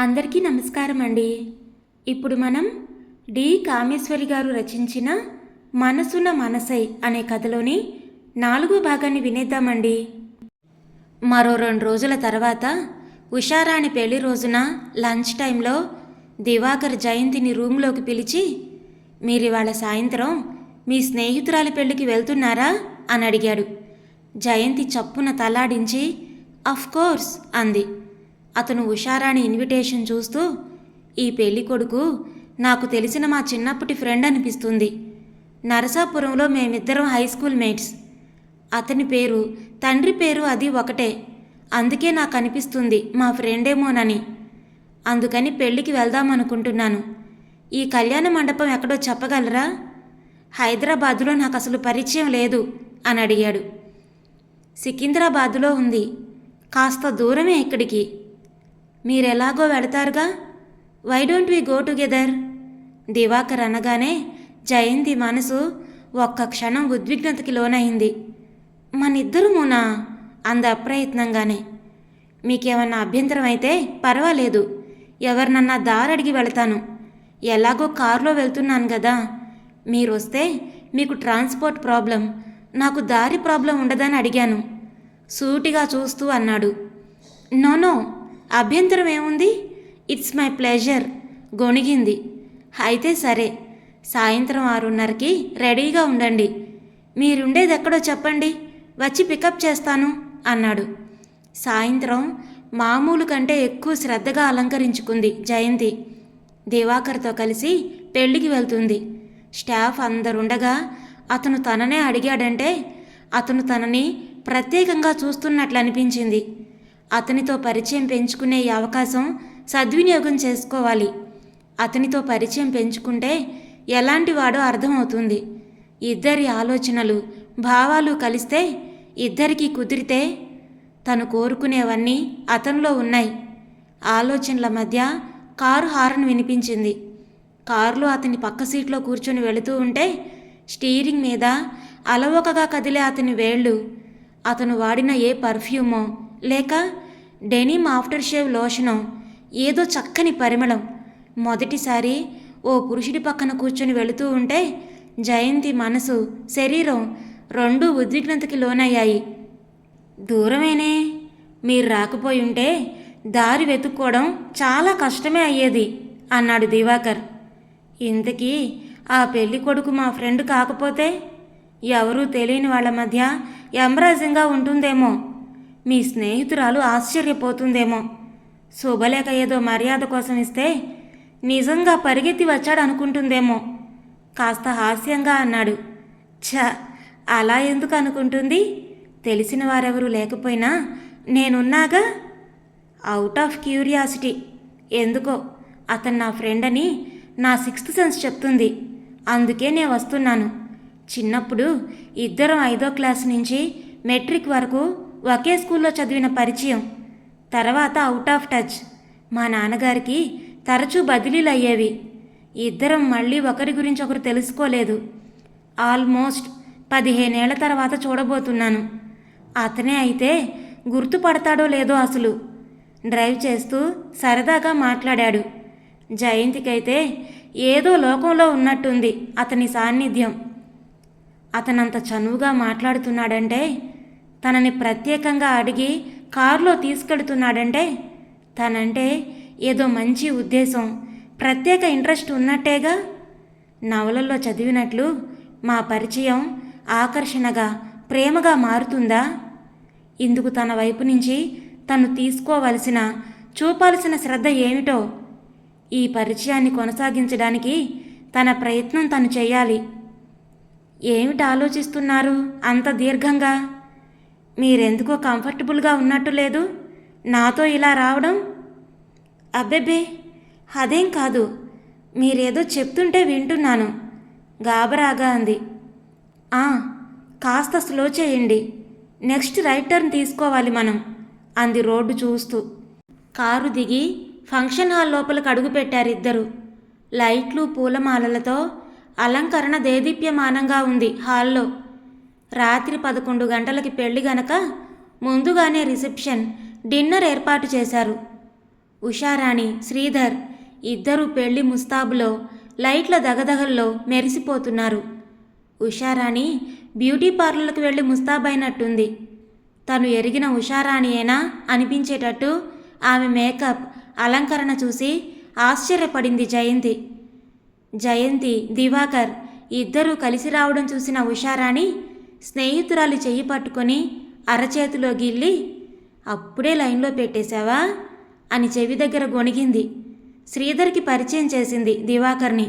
అందరికీ నమస్కారం అండి ఇప్పుడు మనం డి. కామేశ్వరి గారు రచించిన మనసున మనసై అనే కథలోని నాలుగో భాగాన్ని వినేద్దామండి. మరో రెండు రోజుల తర్వాత ఉషారాణి పెళ్ళి రోజున లంచ్ టైంలో దివాకర్ జయంతిని రూమ్లోకి పిలిచి మీరు ఇవాళ సాయంత్రం మీ స్నేహితురాలి పెళ్ళికి వెళ్తున్నారా? అని అడిగాడు. జయంతి చప్పున తలాడించి అఫ్కోర్స్ అంది. అతను ఉషారాణి ఇన్విటేషన్ చూస్తూ ఈ పెళ్ళి కొడుకు నాకు తెలిసిన మా చిన్నప్పటి ఫ్రెండ్ అనిపిస్తుంది. నరసాపురంలో మేమిద్దరం హై స్కూల్ మేట్స్. అతని పేరు తండ్రి పేరు అది ఒకటే. అందుకే నాకు అనిపిస్తుంది మా ఫ్రెండేమోనని. అందుకని పెళ్ళికి వెళ్దామనుకుంటున్నాను. ఈ కళ్యాణ మండపం ఎక్కడో చెప్పగలరా? హైదరాబాదులో నాకు అసలు పరిచయం లేదు అని అడిగాడు. సికింద్రాబాదులో ఉంది. కాస్త దూరమే ఇక్కడికి. మీరెలాగో వెళతారుగా why don't we go together Divakar అనగానే జయంతి మనసు ఒక్క క్షణం ఉద్విగ్నతకి లోనైంది. మనిద్దరమునా అంద అప్రయత్నంగానే. మీకేమన్నా అభ్యంతరం అయితే పర్వాలేదు. ఎవరినన్నా దారడిగి వెళతాను. ఎలాగో కారులో వెళ్తున్నాను కదా మీరు వస్తే మీకు ట్రాన్స్పోర్ట్ ప్రాబ్లం నాకు దారి ప్రాబ్లం ఉండదని అడిగాను. సూటిగా చూస్తూ అన్నాడు. నోనో అభ్యంతరం ఏముంది? It's my pleasure. గొణిగింది. అయితే సరే. సాయంత్రం ఆరున్నరకి రెడీగా ఉండండి. మీరుండేది ఎక్కడో చెప్పండి. వచ్చి పికప్ చేస్తాను అన్నాడు. సాయంత్రం మామూలు కంటే ఎక్కువ శ్రద్ధగా అలంకరించుకుంది జయంతి. దివాకర్తో కలిసి పెళ్ళికి వెళ్తుంది. స్టాఫ్ అందరుండగా అతను తననే అడిగాడంటే అతను తనని ప్రత్యేకంగా చూస్తున్నట్లు అనిపించింది అతనితో పరిచయం పెంచుకునే అవకాశం సద్వినియోగం చేసుకోవాలి. అతనితో పరిచయం పెంచుకుంటే ఎలాంటి వాడో అర్థమవుతుంది. ఇద్దరి ఆలోచనలు భావాలు కలిస్తే ఇద్దరికీ కుదిరితే తను కోరుకునేవన్నీ అతనిలో ఉన్నాయి. ఆలోచనల మధ్య కారు హారన్ వినిపించింది. కారులో అతని పక్క సీట్లో కూర్చొని వెళుతూ ఉంటే స్టీరింగ్ మీద అలవోకగా కదిలే అతని వేళ్ళు అతను వాడిన ఏ పర్ఫ్యూమో లేక డెనిమ్ ఆఫ్టర్ షేవ్ లోషనో ఏదో చక్కని పరిమళం. మొదటిసారి ఓ పురుషుడి పక్కన కూర్చొని వెళుతూ ఉంటే జయంతి మనసు శరీరం రెండూ ఉద్విగ్నతకి లోనయ్యాయి. దూరమేనే? మీరు రాకపోయి ఉంటే దారి వెతుక్కోవడం చాలా కష్టమే అయ్యేది అన్నాడు దివాకర్. ఇంతకీ ఆ పెళ్ళి కొడుకు మా ఫ్రెండ్ కాకపోతే? ఎవరూ తెలియని వాళ్ళ మధ్య ఎంబ్రాజింగ్గా ఉంటుందేమో? మీ స్నేహితురాలు ఆశ్చర్యపోతుందేమో. శుభలేఖ ఏదో మర్యాద కోసం ఇస్తే నిజంగా పరిగెత్తి వచ్చాడు అనుకుంటుందేమో. కాస్త హాస్యంగా అన్నాడు. ఛ అలా ఎందుకు అనుకుంటుంది? తెలిసిన వారెవరూ లేకపోయినా నేనున్నాగా? అవుట్ ఆఫ్ క్యూరియాసిటీ ఎందుకో? అతను నా ఫ్రెండ్ అని నా సిక్స్త్ సెన్స్ చెప్తుంది. అందుకే నేను వస్తున్నాను. చిన్నప్పుడు ఇద్దరం ఐదో క్లాస్ నుంచి మెట్రిక్ వరకు ఒకే స్కూల్లో చదివిన పరిచయం. తర్వాత అవుట్ ఆఫ్ టచ్ మా నాన్నగారికి తరచూ బదిలీలు అయ్యేవి ఇద్దరం మళ్ళీ ఒకరి గురించి ఒకరు తెలుసుకోలేదు. ఆల్మోస్ట్ పదిహేనేళ్ళ తర్వాత చూడబోతున్నాను. అతనే అయితే గుర్తుపడతాడో లేదో అసలు. డ్రైవ్ చేస్తూ సరదాగా మాట్లాడాడు. జయంతికైతే ఏదో లోకంలో ఉన్నట్టుంది అతని సాన్నిధ్యం. అతనంత చనువుగా మాట్లాడుతున్నాడంటే తనని ప్రత్యేకంగా అడిగి కారులో తీసుకెడుతున్నాడంటే తనంటే ఏదో మంచి ఉద్దేశం ప్రత్యేక ఇంట్రెస్ట్ ఉన్నట్టేగా? నవలల్లో చదివినట్లు మా పరిచయం ఆకర్షణగా ప్రేమగా మారుతుందా? ఇందుకు తన వైపు నుంచి తను తీసుకోవలసిన చూపాల్సిన శ్రద్ధ ఏమిటో? ఈ పరిచయాన్ని కొనసాగించడానికి తన ప్రయత్నం తను చేయాలి. ఏమిటి ఆలోచిస్తున్నారు అంత దీర్ఘంగా? మీరెందుకో కంఫర్టబుల్గా ఉన్నట్టు లేదు. నాతో ఇలా రావడం? అబ్బెబ్బే అదేం కాదు. మీరేదో చెప్తుంటే వింటున్నాను. గాబరాగా అంది. "ఆ, కాస్త స్లో చేయండి. నెక్స్ట్ రైట్ టర్న్ తీసుకోవాలి మనం అంది రోడ్డు చూస్తూ. కారు దిగి ఫంక్షన్ హాల్ లోపలికి అడుగుపెట్టారిద్దరు లైట్లు పూలమాలలతో అలంకరణ దేదీప్యమానంగా ఉంది హాల్లో. రాత్రి పదకొండు గంటలకి పెళ్ళి గనక ముందుగానే రిసెప్షన్ డిన్నర్ ఏర్పాటు చేశారు. ఉషారాణి శ్రీధర్ ఇద్దరు పెళ్ళి ముస్తాబులో లైట్ల దగదగల్లో మెరిసిపోతున్నారు. ఉషారాణి బ్యూటీ పార్లర్కి వెళ్ళి ముస్తాబైనట్టుంది. తను ఎరిగిన ఉషారాణియేనా అనిపించేటట్టు ఆమె మేకప్ అలంకరణ చూసి ఆశ్చర్యపడింది జయంతి. జయంతి దివాకర్ ఇద్దరూ కలిసి రావడం చూసిన ఉషారాణి స్నేహితురాలు చెయ్యి పట్టుకొని అరచేతిలో గిల్లి అప్పుడే లైన్లో పెట్టేశావా? అని చెవి దగ్గర గొణిగింది. శ్రీధర్కి పరిచయం చేసింది దివాకర్ని.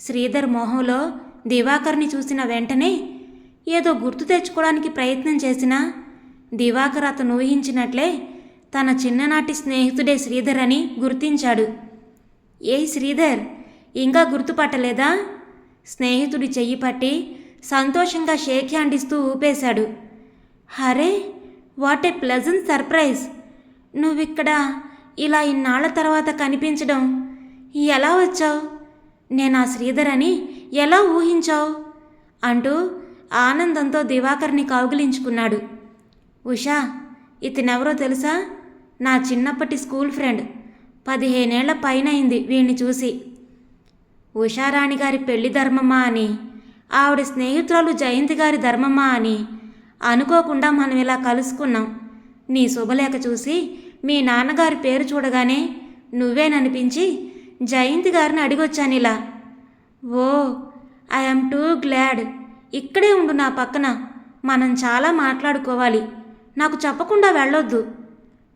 శ్రీధర్ మొహంలో దివాకర్ని చూసిన వెంటనే ఏదో గుర్తు తెచ్చుకోవడానికి ప్రయత్నం చేసినా దివాకర్ అతను ఊహించినట్లే తన చిన్ననాటి స్నేహితుడే శ్రీధర్ అని గుర్తించాడు. ఏ శ్రీధర్ ఇంకా గుర్తుపట్టలేదా? స్నేహితుడి చెయ్యి పట్టి సంతోషంగా షేక్ హ్యాండ్ ఇస్తూ ఊపేశాడు. హరే వాట్ ఏ ప్లెజెంట్ సర్ప్రైజ్! నువ్విక్కడ ఇలా ఇన్నాళ్ళ తర్వాత కనిపించడం. ఎలా వచ్చావు? నేను ఆ శ్రీధర్ అని ఎలా ఊహించావు? అంటూ ఆనందంతో దివాకర్ని కౌగిలించుకున్నాడు. ఉషా ఇతనెవరో తెలుసా? నా చిన్నప్పటి స్కూల్ ఫ్రెండ్. పదిహేనేళ్ళ పైనయింది వీణ్ణి చూసి. ఉషారాణి గారి పెళ్ళి ధర్మమా అని ఆవిడ స్నేహితురాలు జయంతి గారి ధర్మమ్మ అని అనుకోకుండా మనం ఇలా కలుసుకున్నాం. నీ శుభలేఖ చూసి మీ నాన్నగారి పేరు చూడగానే నువ్వేననిపించి జయంతి గారిని అడిగొచ్చాను ఇలా. Oh I'm too glad. ఇక్కడే ఉండు నా పక్కన. మనం చాలా మాట్లాడుకోవాలి. నాకు చెప్పకుండా వెళ్ళొద్దు.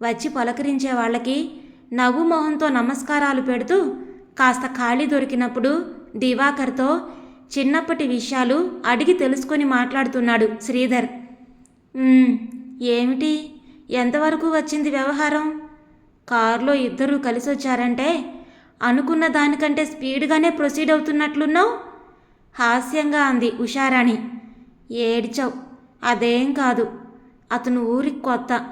వచ్చి పలకరించే వాళ్ళకి నవ్వు మొహంతో నమస్కారాలు పెడుతూ కాస్త ఖాళీ దొరికినప్పుడు దివాకర్తో చిన్నప్పటి విషయాలు అడిగి తెలుసుకొని మాట్లాడుతున్నాడు శ్రీధర్. ఏమిటి? ఎంతవరకు వచ్చింది వ్యవహారం? కారులో ఇద్దరూ కలిసి వచ్చారంటే అనుకున్న దానికంటే స్పీడ్గానే ప్రొసీడ్ అవుతున్నట్లున్నావు? హాస్యంగా అంది ఉషారాణి. ఏడ్చావు? అదేం కాదు. అతను ఊరికి కొత్త.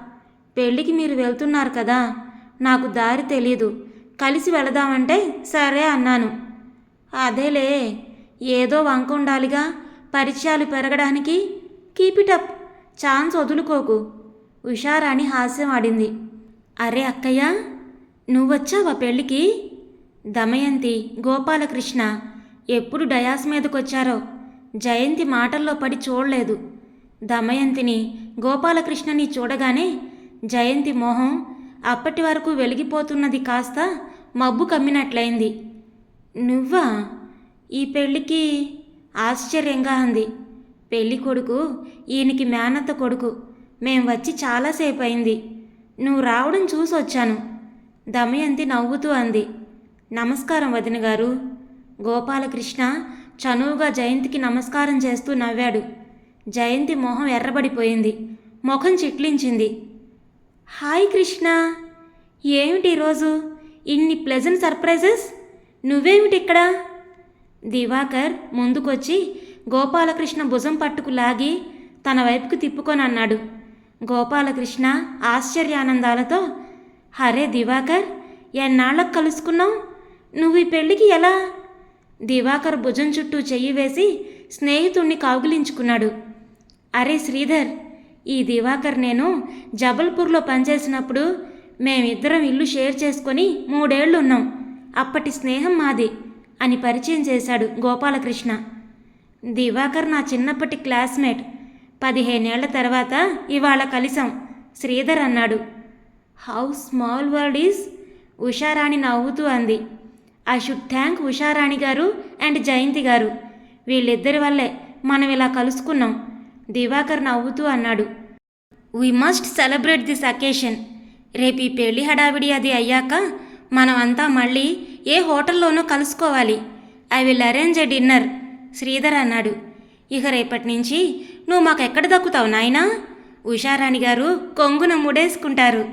పెళ్ళికి మీరు వెళ్తున్నారు కదా? నాకు దారి తెలీదు. కలిసి వెళదామంటే సరే అన్నాను. అదేలే. ఏదో వంక ఉండాలిగా పరిచయాలు పెరగడానికి కీపిటప్ ఛాన్స్ వదులుకోకు. ఉషారాణి హాస్యం ఆడింది. అరే అక్కయ్య నువ్వొచ్చావా పెళ్ళికి? దమయంతి గోపాలకృష్ణ ఎప్పుడు డయాస్ మీదకొచ్చారో? జయంతి మాటల్లో పడి చూడలేదు. దమయంతిని గోపాలకృష్ణని చూడగానే జయంతి మొహం అప్పటి వరకు వెలిగిపోతున్నది కాస్త మబ్బు కమ్మినట్లయింది. నువ్వా? ఈ పెళ్ళికి ఆశ్చర్యంగా ఉంది పెళ్ళి కొడుకు ఈయనకి మేనత్త కొడుకు. మేం వచ్చి చాలాసేపు అయింది నువ్వు రావడం చూసి వచ్చాను. దమయంతి నవ్వుతూ అంది. నమస్కారం వదిన గారు. గోపాలకృష్ణ చనువుగా జయంతికి నమస్కారం చేస్తూ నవ్వాడు. జయంతి మొహం ఎర్రబడిపోయింది. ముఖం చిట్లించింది. హాయ్ కృష్ణ. ఏమిటి ఈరోజు ఇన్ని ప్లెజెంట్ సర్ప్రైజెస్? నువ్వేమిటి ఇక్కడ దివాకర్ ముందుకొచ్చి గోపాలకృష్ణ భుజం పట్టుకు లాగి తన వైపుకు తిప్పుకొని అన్నాడు. గోపాలకృష్ణ ఆశ్చర్యానందాలతో హరే దివాకర్ ఎన్నాళ్ళకు కలుసుకున్నావు? నువ్వు ఈ పెళ్ళికి ఎలా? దివాకర్ భుజం చుట్టూ చెయ్యి వేసి స్నేహితుణ్ణి కౌగిలించుకున్నాడు. అరే శ్రీధర్ ఈ దివాకర్ నేను జబల్పూర్లో పనిచేసినప్పుడు మేమిద్దరం ఇల్లు షేర్ చేసుకొని మూడేళ్ళు ఉన్నాం అప్పటి స్నేహం మాది. అని పరిచయం చేశాడు గోపాలకృష్ణ. దివాకర్ నా చిన్నప్పటి క్లాస్మేట్. పదిహేనేళ్ళ తర్వాత ఇవాళ కలిసాం శ్రీధర్ అన్నాడు. How small world is? Usharani నవ్వుతూ అంది. ఐ షుడ్ థ్యాంక్ ఉషారాణి గారు అండ్ జయంతి గారు. వీళ్ళిద్దరి వల్లే మనం ఇలా కలుసుకున్నాం దివాకర్ నవ్వుతూ అన్నాడు. We must celebrate this occasion. రేపు ఈ పెళ్ళి హడావిడి అది అయ్యాక మనం అంతా మళ్ళీ ఏ హోటల్లోనో కలుసుకోవాలి. I will arrange a dinner Sridhar అన్నాడు. ఇక రేపటి నుంచి నువ్వు మాకెక్కడ దక్కుతావు నాయనా? ఉషారాణి గారు కొంగున ముడేసుకుంటారు.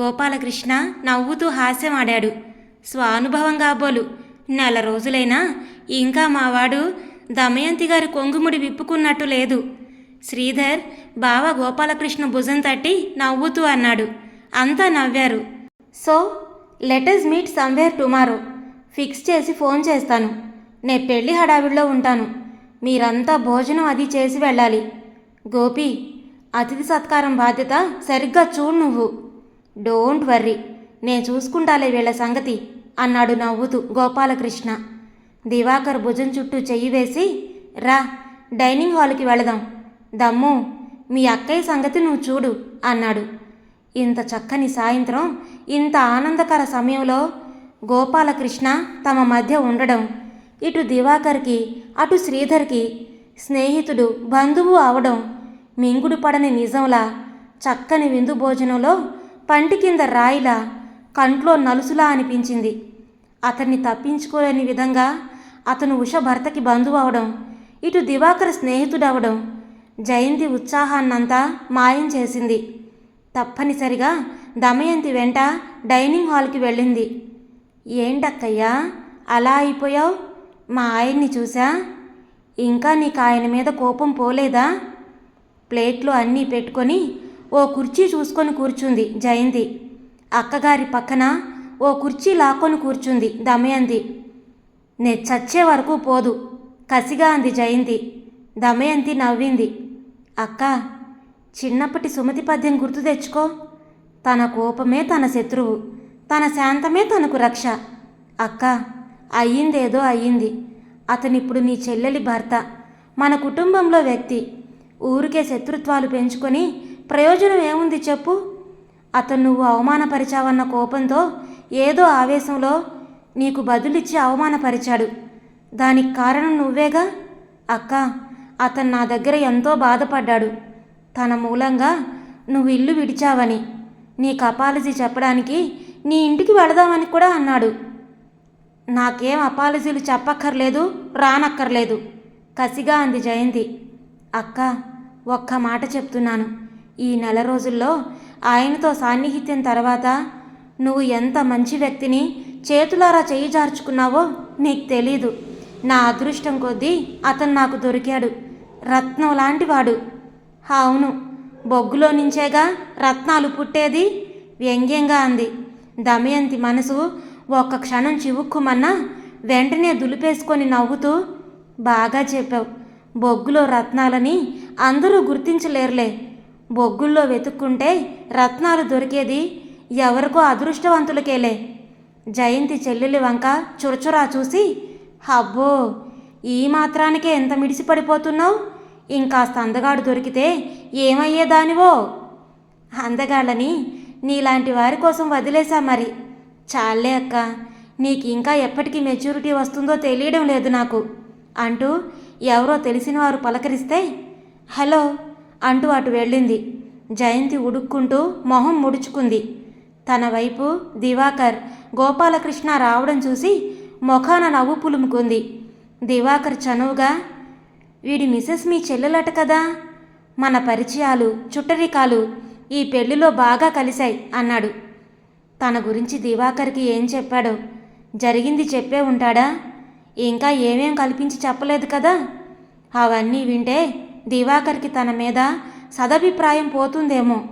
గోపాలకృష్ణ నవ్వుతూ హాస్యం ఆడాడు. స్వానుభవం కాబోలు నెల రోజులైనా ఇంకా మావాడు దమయంతి గారి కొంగుముడి విప్పుకున్నట్టు లేదు. శ్రీధర్ బావ గోపాలకృష్ణ భుజం తట్టి నవ్వుతూ అన్నాడు. అంతా నవ్వారు. So let's meet somewhere tomorrow fix చేసి ఫోన్ చేస్తాను. నే పెళ్ళి హడావిడిలో ఉంటాను. మీరంతా భోజనం అది చేసి వెళ్ళాలి. గోపి అతిథి సత్కారం బాధ్యత సరిగ్గా చూడు నువ్వు. డోంట్ వర్రీ నేను చూసుకుంటాలే వీళ్ళ సంగతి అన్నాడు నవ్వుతూ గోపాలకృష్ణ. దివాకర్ భుజం చుట్టూ చెయ్యి వేసి రా డైనింగ్ హాల్కి వెళదాం. దమ్ము మీ అక్కయ్య సంగతి నువ్వు చూడు అన్నాడు. ఇంత చక్కని సాయంత్రం ఇంత ఆనందకర సమయంలో గోపాలకృష్ణ తమ మధ్య ఉండడం. ఇటు దివాకర్కి అటు శ్రీధర్కి స్నేహితుడు బంధువు అవడం మింగుడు పడని నిజంలా చక్కని విందు భోజనంలో పంటి కింద రాయిలా కంట్లో నలుసులా అనిపించింది. అతన్ని తప్పించుకోలేని విధంగా అతను ఉష భర్తకి బంధువు అవడం ఇటు దివాకర్ స్నేహితుడవడం జయంతి ఉత్సాహాన్నంతా మాయం చేసింది. తప్పనిసరిగా దమయంతి వెంట డైనింగ్ హాల్కి వెళ్ళింది. ఏంటక్కయ్యా అలా అయిపోయావు? మా ఆయన్ని చూసా? ఇంకా నీకు ఆయన మీద కోపం పోలేదా? ప్లేట్లో అన్నీ పెట్టుకొని ఓ కుర్చీ చూసుకొని కూర్చుంది జయంతి. అక్కగారి పక్కన ఓ కుర్చీ లాక్కొని కూర్చుంది దమయంతి. నే చచ్చే వరకు పోదు కసిగా అంది జయంతి. దమయంతి నవ్వింది. అక్క చిన్నప్పటి సుమతి పద్యం గుర్తు తెచ్చుకో. తన కోపమే తన శత్రువు తన శాంతమే తనకు రక్ష. అక్క అయ్యిందేదో అయ్యింది. అతనిప్పుడు నీ చెల్లెలి భర్త మన కుటుంబంలో వ్యక్తి. ఊరికే శత్రుత్వాలు పెంచుకొని ప్రయోజనం ఏముంది చెప్పు. అతను నువ్వు అవమానపరిచావన్న కోపంతో ఏదో ఆవేశంలో నీకు బదులిచ్చి అవమానపరిచాడు. దానికి కారణం నువ్వేగా? అక్క అతను నా దగ్గర ఎంతో బాధపడ్డాడు. తన మూలంగా నువ్వు ఇల్లు విడిచావని నీకు అపాలజీ చెప్పడానికి నీ ఇంటికి వెళదామని కూడా అన్నాడు. నాకేం అపాలజీలు చెప్పక్కర్లేదు రానక్కర్లేదు. కసిగా అంది జయంతి. అక్క ఒక్క మాట చెప్తున్నాను. ఈ నెల రోజుల్లో ఆయనతో సాన్నిహిత్యం తర్వాత నువ్వు ఎంత మంచి వ్యక్తిని చేతులారా చేయి జార్చుకున్నావో నీకు తెలీదు. నా అదృష్టం కొద్దీ అతను నాకు దొరికాడు. రత్నం లాంటివాడు. అవును. బొగ్గులో నుంచేగా రత్నాలు పుట్టేది వ్యంగ్యంగా అంది. దమయంతి మనసు ఒక్క క్షణం చివుక్కుమన్నా వెంటనే దులిపేసుకొని నవ్వుతూ బాగా చెప్పావు. బొగ్గులో రత్నాలని అందరూ గుర్తించలేరులే. బొగ్గుల్లో వెతుక్కుంటే రత్నాలు దొరికేది ఎవరికో అదృష్టవంతులకేలే. జయంతి చెల్లెలి వంక చురచురా చూసి అబ్బో ఈ మాత్రానికే ఎంత మిడిసిపడిపోతున్నావు? ఇంకాస్త అందగాడు దొరికితే ఏమయ్యేదానివో? అందగాళ్ళని నీలాంటి వారి కోసం వదిలేశా మరి. చాలే అక్క నీకు ఇంకా ఎప్పటికీ మెచ్యూరిటీ వస్తుందో తెలియడం లేదు నాకు. అంటూ ఎవరో తెలిసిన వారు పలకరిస్తే హలో అంటూ అటు వెళ్ళింది. జయంతి ఉడుక్కుంటూ మొహం ముడుచుకుంది. తన వైపు దివాకర్ గోపాలకృష్ణ రావడం చూసి ముఖాన నవ్వు పులుముకుంది. దివాకర్ చనువుగా వీడి మిసెస్ మీ చెల్లెలట కదా. మన పరిచయాలు చుట్టరికాలు ఈ పెళ్ళిలో బాగా కలిశాయి అన్నాడు. తన గురించి దివాకర్కి ఏం చెప్పాడో జరిగింది చెప్పే ఉంటాడా? ఇంకా ఏమేం కల్పించి చెప్పలేదు కదా? అవన్నీ వింటే దివాకర్కి తన మీద సదభిప్రాయం పోతుందేమో.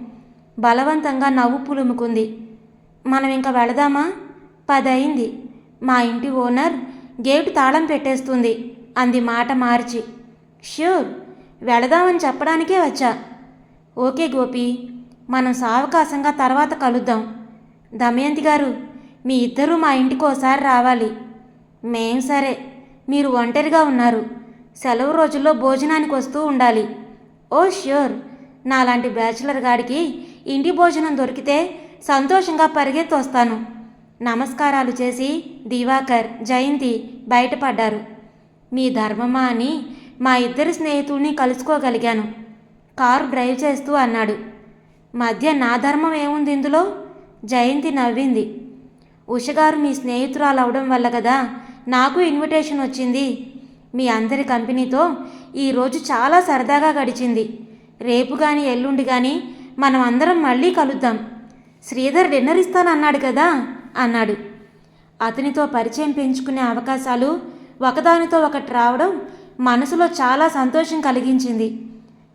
బలవంతంగా నవ్వు పులుముకుంది. మనం ఇంకా వెళదామా? పదయింది. మా ఇంటి ఓనర్ గేటు తాళం పెట్టేస్తుంది అంది మాట మార్చి. ష్యూర్ వెళదామని చెప్పడానికే వచ్చా. ఓకే గోపి మనం సావకాశంగా తర్వాత కలుద్దాం. దమయంతి గారు మీ ఇద్దరూ మా ఇంటికి ఓసారి రావాలి. మేం సరే మీరు ఒంటరిగా ఉన్నారు. సెలవు రోజుల్లో భోజనానికి వస్తూ ఉండాలి. ఓ ష్యూర్ నాలాంటి బ్యాచులర్ గాడికి ఇంటి భోజనం దొరికితే సంతోషంగా పరిగెత్తి వస్తాను నమస్కారాలు చేసి దివాకర్ జయంతి బయటపడ్డారు. మీ ధర్మమా అని మా ఇద్దరి స్నేహితుల్ని కలుసుకోగలిగాను. కారు డ్రైవ్ చేస్తూ అన్నాడు. మధ్య నా ధర్మం ఏముంది ఇందులో? జయంతి నవ్వింది. ఉషగారు మీ స్నేహితురాలు అవడం వల్ల కదా నాకు ఇన్విటేషన్ వచ్చింది. మీ అందరి కంపెనీతో ఈరోజు చాలా సరదాగా గడిచింది. రేపు కానీ ఎల్లుండి కానీ మనం అందరం మళ్ళీ కలుద్దాం. శ్రీధర్ డిన్నర్ ఇస్తానన్నాడు కదా? అన్నాడు. అతనితో పరిచయం పెంచుకునే అవకాశాలు ఒకదానితో ఒకటి రావడం మనసులో చాలా సంతోషం కలిగించింది.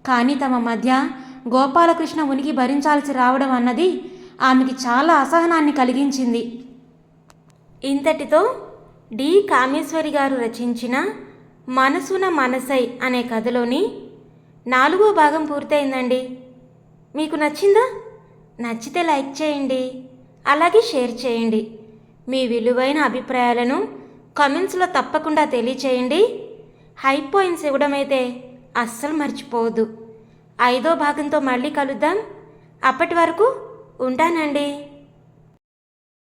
కానీ తమ మధ్య గోపాలకృష్ణ ఉనికి భరించాల్సి రావడం అన్నది ఆమెకి చాలా అసహనాన్ని కలిగించింది. ఇంతటితో డి. కామేశ్వరి గారు రచించిన మనసున మనసై అనే కథలోని నాలుగో భాగం పూర్తయిందండి. మీకు నచ్చిందా? నచ్చితే లైక్ చేయండి. అలాగే షేర్ చేయండి. మీ విలువైన అభిప్రాయాలను కమెంట్స్లో తప్పకుండా తెలియచేయండి. హై పాయింట్స్ ఇవ్వడం అయితే అస్సలు మర్చిపోవద్దు. ఐదో భాగంతో మళ్ళీ కలుద్దాం. అప్పటి వరకు ఉంటానండి.